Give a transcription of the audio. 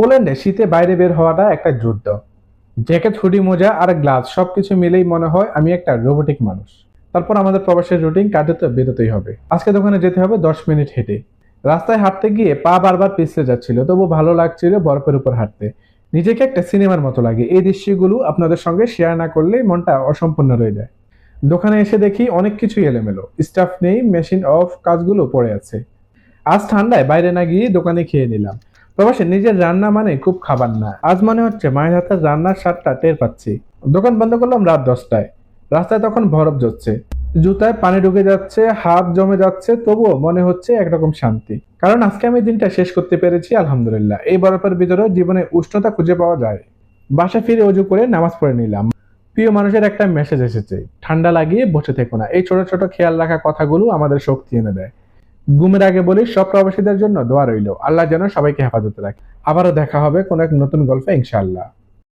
পোল্যান্ডে শীতে বাইরে বের হওয়াটা একটা যুদ্ধ। জ্যাকেট হুডি, মোজা আর গ্লাস সবকিছু মিলেই মনে হয় আমি একটা রোবোটিক মানুষ। তারপর আমাদের প্রবাসের রুটিন কাটাতে বেরোতেই হবে। আজকে দোকানে যেতে হবে দশ মিনিট হেঁটে। রাস্তায় হাঁটতে গিয়ে পা বারবার পিছলে যাচ্ছিল তবু ভালো লাগছিল বরফের উপর হাঁটতে। নিজেকে একটা সিনেমার মতো লাগে। এই দৃশ্যগুলো আপনাদের সঙ্গে শেয়ার না করলে মনটা অসম্পূর্ণ রয়ে যায়। দোকানে এসে দেখি অনেক কিছুই এলোমেলো। স্টাফ নেই মেশিন অফ কাজগুলো পড়ে আছে। আজ ঠান্ডায় বাইরে না গিয়ে দোকানে খেয়ে নিলাম। প্রবাসে নিজের রান্না মানে খুব খাবার না। আজ মনে হচ্ছে মায়ের হাতের রান্নার স্বাদটা টের পাচ্ছি। দোকান বন্ধ করলাম রাত দশটায়। রাস্তায় তখন বরফ জড়ছে জুতায় পানি ঢুকে যাচ্ছে, হাত জমে যাচ্ছে, তবুও মনে হচ্ছে একরকম শান্তি। কারণ আজকে আমি দিনটা শেষ করতে পেরেছি, আলহামদুলিল্লাহ। এই বরফের ভিতরেও জীবনে উষ্ণতা খুঁজে পাওয়া যায়। বাসা ফিরে অজু করে নামাজ পড়ে নিলাম। প্রিয় মানুষের একটা মেসেজ এসেছে, ঠান্ডা লাগিয়ে বসে থেকো না। এই ছোট ছোট খেয়াল রাখা কথাগুলো আমাদের শক্তি এনে দেয়। ঘুমের আগে বলি, সব প্রবাসীদের জন্য দোয়া রইল। আল্লাহ যেন সবাইকে হেফাজতে রাখে। আবারও দেখা হবে কোনো এক নতুন গল্পে, ইনশাআল্লাহ।